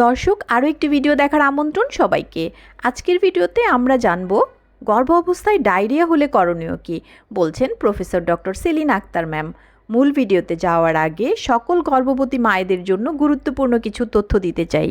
দর্শক, আরও একটি ভিডিও দেখার আমন্ত্রণ সবাইকে। আজকের ভিডিওতে আমরা জানব, গর্ভ অবস্থায় ডায়রিয়া হলে করণীয় কী? বলছেন professor doctor Selin Akter ma'am. মূল ভিডিওতে যাওয়ার আগে সকল গর্ভবতী মায়েদের জন্য গুরুত্বপূর্ণ কিছু তথ্য দিতে চাই।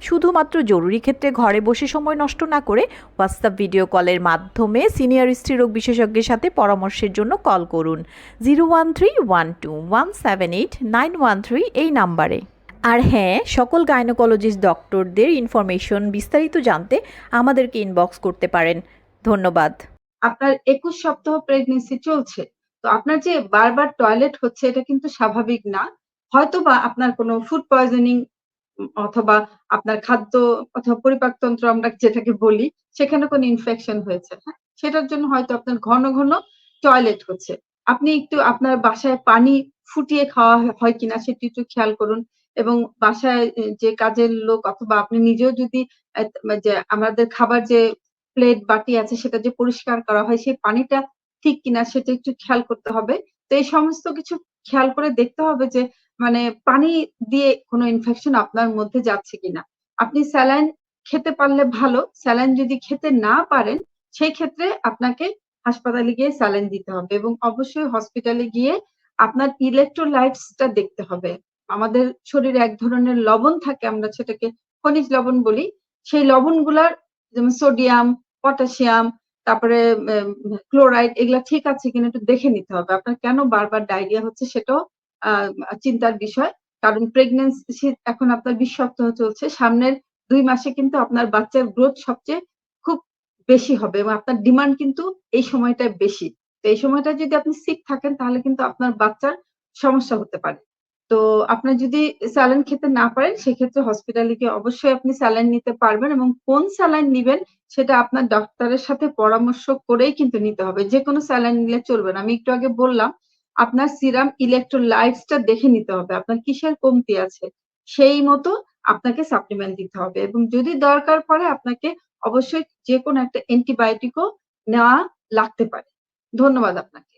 শুধুমাত্র জরুরি ক্ষেত্রে ঘরে বসে সময় নষ্ট না করে হোয়াটসঅ্যাপ ভিডিও কলের মাধ্যমে সিনিয়র স্ত্রীরোগ বিশেষজ্ঞের সাথে পরামর্শের জন্য কল করুন। Zero one three one two one seven eight nine one three এই নাম্বারে। আর হ্যাঁ সকল গাইনোকোলজিস্ট ডক্টরদের ইনফরমেশন বিস্তারিত জানতে আমাদেরকে ইনবক্স করতে পারেন। ধন্যবাদ। আপনার একুশ সপ্তাহ প্রেগনেন্সি চলছে। তো আপনার যে বারবার টয়লেট হচ্ছে, এটা কিন্তু স্বাভাবিক না। হয়তোবা আপনার কোনো ফুড পয়জনিং অথবা আপনার খাদ্য অথবা পরিপাকতন্ত্র আমরা যেটাকে বলি, সেখানে কোনো ইনফেকশন হয়েছে হ্যাঁ? সেটার জন্য হয়তো আপনার ঘন ঘন টয়লেট হচ্ছে। আপনি একটু আপনার বাসায় পানি ফুটিয়ে খাওয়া হয় কিনা সেটি একটু খেয়াল করুন এবং বাসায় যে কাজের লোক অথবা আপনি নিজেও যদি যে আমাদের খাবার যে প্লেট বাটি আছে সেটা যে পরিষ্কার করা হয়, সেই পানিটা ঠিক কিনা সেটা একটু খেয়াল করতে হবে। তো এই সমস্ত কিছু খেয়াল করে দেখতে হবে যে মানে পানি দিয়ে কোনো ইনফেকশন আপনার মধ্যে যাচ্ছে কিনা। আপনি স্যালাইন খেতে পারলে ভালো, স্যালাইন যদি খেতে না পারেন, সেই ক্ষেত্রে আপনাকে হাসপাতালে গিয়ে স্যালাইন দিতে হবে এবং অবশ্যই হসপিটালে গিয়ে আপনার ইলেকট্রোলাইটসটা দেখতে হবে। আমাদের শরীরে এক ধরনের লবণ থাকে, আমরা সেটাকে খনিজ লবণ বলি। সেই লবণগুলার যেমন সোডিয়াম পটাশিয়াম তারপরে ক্লোরাইড এগুলা ঠিক আছে কিনা একটু দেখে নিতে হবে। আপনার কেন বারবার ডায়রিয়া হচ্ছে সেটাও চিন্তার বিষয়। কারণ প্রেগনেন্সি এখন আপনার বিশ সপ্তাহ চলছে। সামনের দুই মাসে কিন্তু আপনার বাচ্চার গ্রোথ সবচেয়ে খুব বেশি হবে এবং আপনার ডিমান্ড কিন্তু এই সময়টায় বেশি। তো এই সময়টা যদি আপনি সিক থাকেন তাহলে কিন্তু আপনার বাচ্চার সমস্যা হতে পারে। তো আপনার যদি স্যালাইন খেতে না পারেন, সেক্ষেত্রে হসপিটালে গিয়ে অবশ্যই আপনি স্যালাইন নিতে পারবেন এবং কোন স্যালাইন নিবেন সেটা আপনার ডক্টরের সাথে পরামর্শ করেই কিন্তু নিতে হবে। যে কোনো স্যালাইন নিলে চলবে না। আমি একটু আগে বললাম, আপনার সিরাম ইলেকট্রোলাইটসটা দেখে নিতে হবে। আপনার কিসের কমতি আছে? সেই মতো আপনাকে সাপ্লিমেন্ট দিতে হবে এবং যদি দরকার পড়ে আপনাকে অবশ্যই যে কোনো একটা অ্যান্টিবায়োটিকও নেওয়া লাগতে পারে। ধন্যবাদ আপনাকে।